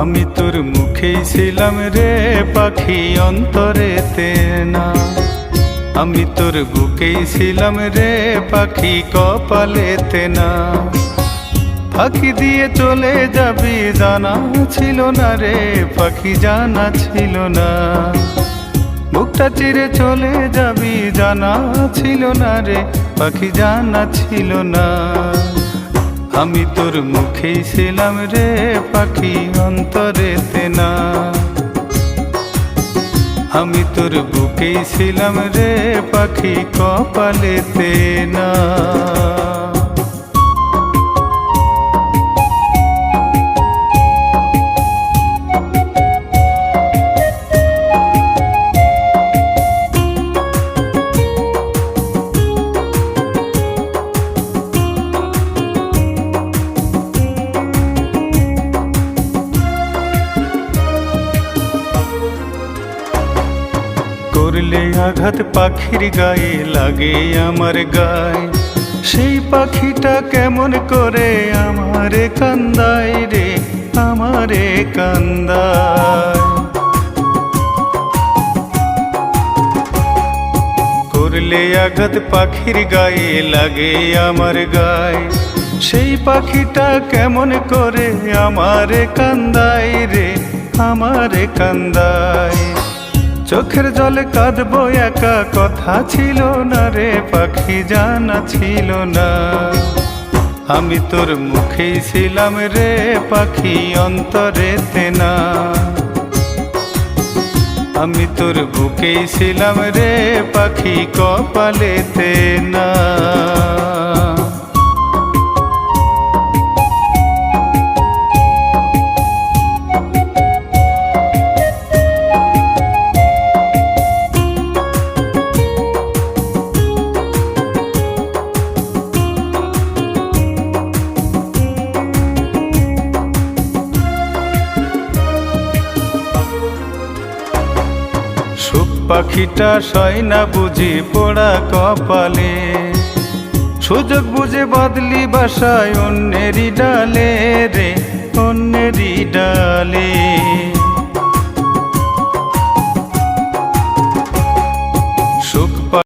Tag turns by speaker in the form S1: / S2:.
S1: আমি তোর মুখেই ছিলাম রে পাখি অন্তরেতে না। আমি তোর বুকেই ছিলাম রে পাখি কপালেতে না। ফাঁকি দিয়ে চলে যাবি জানা ছিল না রে পাখি জানা ছিল না। বুকটা চিরে চলে যাবি জানা ছিল না রে পাখি জানা ছিল না। আমি তোর মুখে ছিলাম রে পাখি অন্তরেতে না। আমি তোর বুকেই ছিলাম রে পাখি কপালেতে না। আঘাত পাখির গায়ে লাগে আমার গায়ে। সেই পাখিটা কেমন করে আমারে কান্দায় রে, আমারে কান্দায়। করলে আঘাত পাখির গায়ে লাগে আমার গায়ে। সেই পাখিটা কেমন করে আমারে কান্দায় রে, আমারে কান্দায়। চোখের জলে কাঁদবো একা, কথা ছিল না রে, পাখি জানা ছিল না। আমি তোর মুখেই ছিলাম রে, পাখি অন্তরেতে না। আমি তোর বুকেই ছিলাম রে, পাখি কপালেতে না। পাখিটা সয় না বুঝি পোড়া কপালে। সুযোগ বুঝে বদলি বাসায় অন্যেরই ডালে রে, অন্যেরই ডালে।